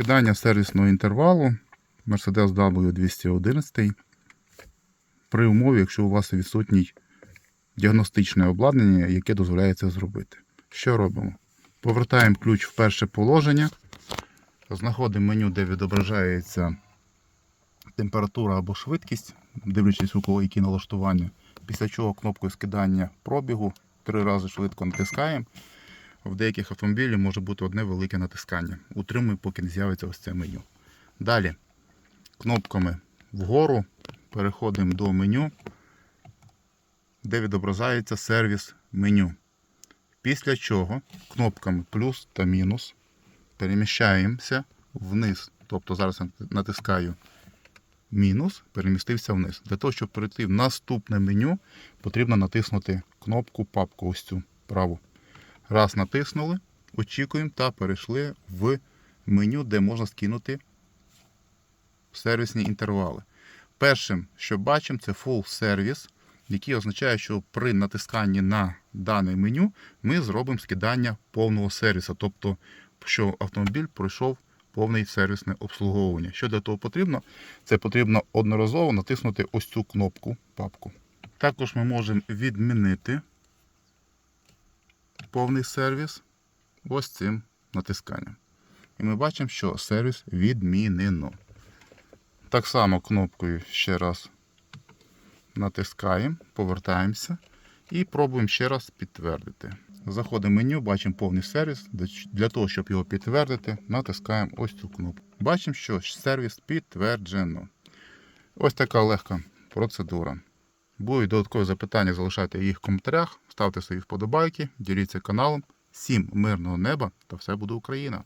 Скидання сервісного інтервалу Mercedes W211 при умові, якщо у вас відсутній діагностичне обладнання, яке дозволяє це зробити. Що робимо? Повертаємо ключ в перше положення, знаходимо меню, де відображається температура або швидкість, дивлячись у кого які налаштування. Після чого кнопкою скидання пробігу три рази швидко натискаємо. В деяких автомобілів може бути одне велике натискання. Утримуємо, поки не з'явиться ось це меню. Далі кнопками вгору переходимо до меню, де відображається сервіс меню. Після чого кнопками плюс та мінус переміщаємося вниз. Тобто зараз я натискаю мінус, перемістився вниз. Для того, щоб перейти в наступне меню, потрібно натиснути кнопку папку ось цю праву. Раз натиснули, очікуємо та перейшли в меню, де можна скинути сервісні інтервали. Першим, що бачимо, це Full Service, який означає, що при натисканні на дане меню ми зробимо скидання повного сервісу, тобто, що автомобіль пройшов повне сервісне обслуговування. Що для того потрібно? Це потрібно одноразово натиснути ось цю кнопку папку. Також ми можемо відмінити повний сервіс ось цим натисканням. І ми бачимо, що сервіс відмінено. Так само кнопкою ще раз натискаємо, повертаємося і пробуємо ще раз підтвердити. Заходимо в меню, бачимо повний сервіс. Для того, щоб його підтвердити, натискаємо ось цю кнопку. Бачимо, що сервіс підтверджено. Ось така легка процедура. Будуть додаткові запитання, залишайте їх в коментарях, ставте свої вподобайки, діліться каналом. Всім мирного неба та все буде Україна!